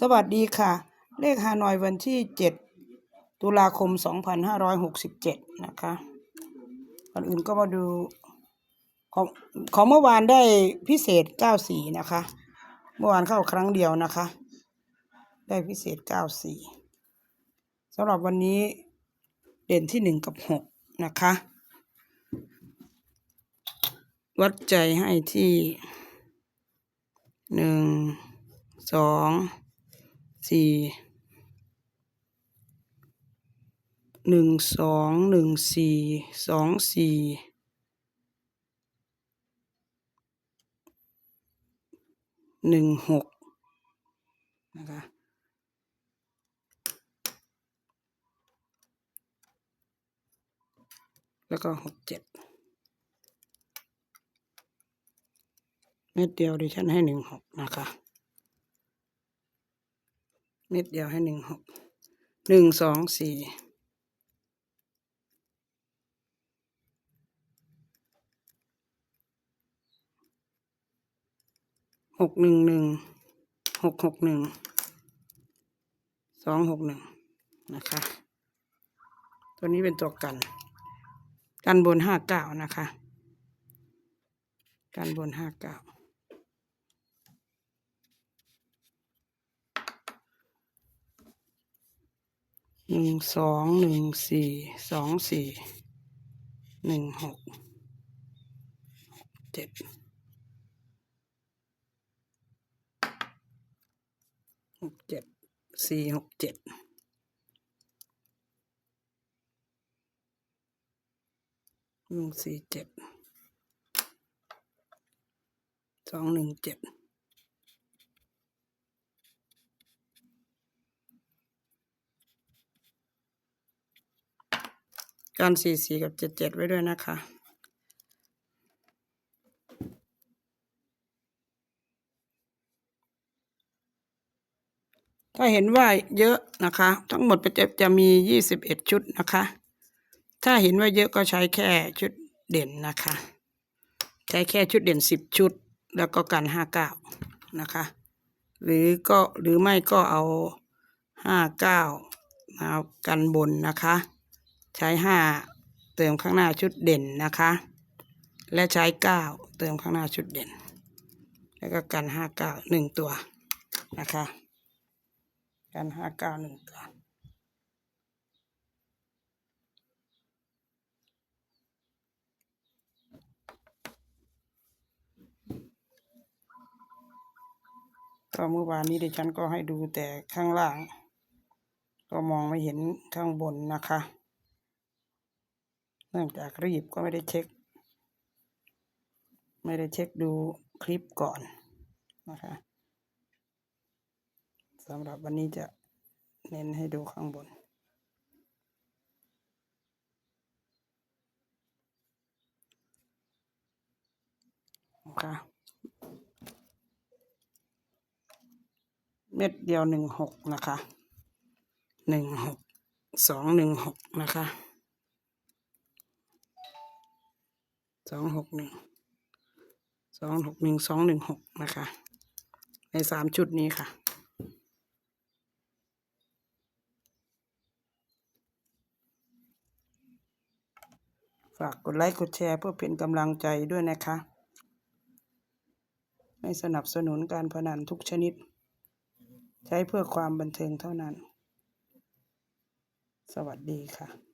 สวัสดีค่ะ เลขฮานอยวันที่ 7 ตุลาคม 2567 นะคะก่อนอื่นก็มาดูของของเมื่อวานได้พิเศษ 94 นะคะ เมื่อวานเข้าครั้งเดียวนะคะ ได้พิเศษ 94 สำหรับวันนี้เด่นที่ 1 กับ 6 นะคะ วัดใจให้ที่หนึ่ง สี่หนึ่งสองหนึ่งสี่สองสี่หนึ่งหกนะคะแล้วก็หกเจ็ดเม็ดเดียวดิฉันให้หนึ่งหกนะคะ เม็ดเดียวให้หนึ่งหกหนึ่งสองสี่หกหนึ่งหนึ่งหกหกหนึ่งสองหกหนึ่งนะคะ ตัวนี้เป็นตัวกัน กันบนห้าเก้านะคะ กันบนห้าเก้า หนึ่งสองหนึ่งสี่สองสี่หนึ่งหกเจ็ดหกเจ็ดสี่หกเจ็ดหนึ่งสี่เจ็ดสองหนึ่งเจ็ด การสี่สี่กับเจ็ดเจ็ดไว้ด้วยนะคะ ถ้าเห็นว่าเยอะนะคะ ทั้งหมดจะจะมียี่สิบเอ็ดชุดนะคะ ถ้าเห็นว่าเยอะก็ใช้แค่ชุดเด่นนะคะ ใช้แค่ชุดเด่นสิบชุด แล้วก็กันห้าเก้านะคะ หรือก็หรือไม่ก็เอาห้าเก้ามากันบนนะคะ ใช้ห้าเติมข้างหน้าชุดเด่นนะคะ และใช้เก้าเติมข้างหน้าชุดเด่น แล้วก็กันห้าเก้าหนึ่งตัวนะคะ กันห้าเก้าหนึ่งตัวก็เมื่อวานนี้ดิฉันก็ให้ดูแต่ข้างล่าง ก็มองไม่เห็นข้างบนนะคะ เนื่องจากรีบก็ไม่ได้เช็ค ไม่ได้เช็คดูคลิปก่อนนะคะสำหรับวันนี้จะเน้นให้ดูข้างบนนะคะเม็ดเดียวหนึ่งหกนะคะหนึ่งหกสองหนึ่งหกนะคะ สองหกหนึ่งสองหกหนึ่งสองหนึ่งหกนะคะ ในสามชุดนี้ค่ะ ฝากกดไลค์กดแชร์เพื่อเป็นกำลังใจด้วยนะคะ ไม่สนับสนุนการพนันทุกชนิด ใช้เพื่อความบันเทิงเท่านั้น สวัสดีค่ะ